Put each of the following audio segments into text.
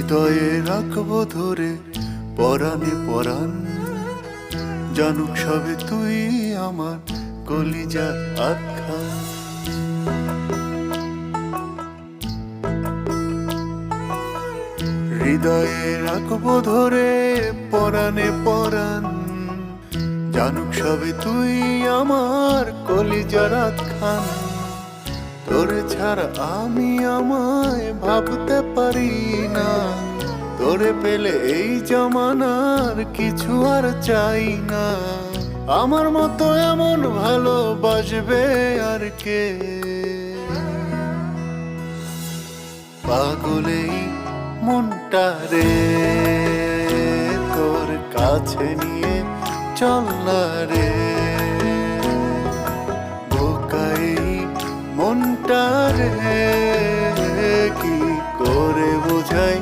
হৃদয়ে রাখব ধরে, পরাণে পরাণ। জানুক সবে তুই আমার কলিজা আখ্যা। হৃদয়ে রাখব ধরে, পরাণে পরাণ। জানুক সবে তুই আমার কলিজার খান তোরে ছাড়া আমি আমায় ভাবতে পারি না। তোরে পেলে এই জমানার কিছু আর চাই না। আমার মতো এমন ভালোবাসবে আর কে? পাগলেই মনটা রে, তোর কাছে নিয়ে চল রে। মনটা রে কি করে বোঝাই?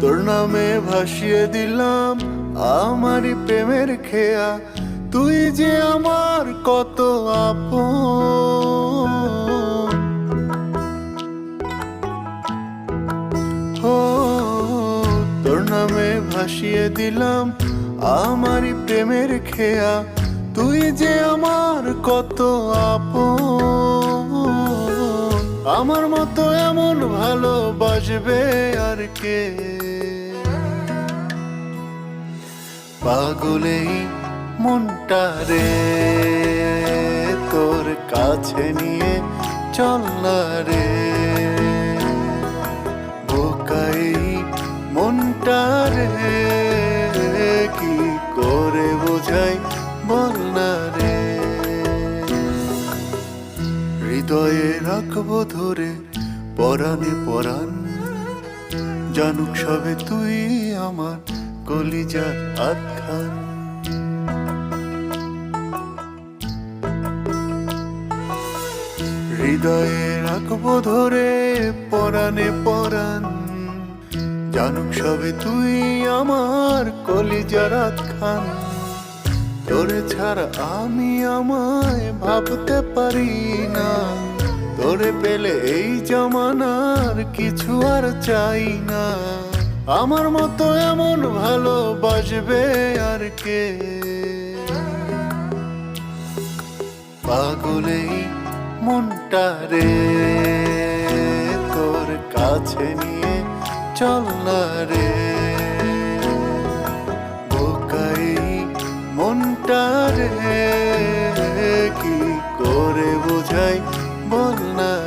তোর নামে ভাসিয়ে দিলাম আমারই প্রেমের খেয়া। তুই যে আমার কত আপন। তোর নামে ভাসিয়ে দিলাম আমারই প্রেমের খেয়া। তুই যে আমার কত আপন। আমার মতো এমন ভালোবাসবে আর কে? পাগলেই মনটা রে, তোর কাছে নিয়ে চল না রে। বোকাই মনটা রে। হৃদয়ে রাখব ধরে, পরাণে পরাণ। জানুক সবে তুই আমার কলিজার আখ্যান। হৃদয়ে রাখব ধরে, পরাণে পরাণ। জানুক সবে তুই আমার কলিজার খান তোরে ছাড়া আমি আমায় ভাবতে পারি না। তোরে পেলে এই জমানার কিছু আর চাই না। আমার মতো এমন ভালোবাসবে আর কে? পাগলেই মনটা রে, তোর কাছে নিয়ে চল মনটা কি করে বোঝাই বন্যা না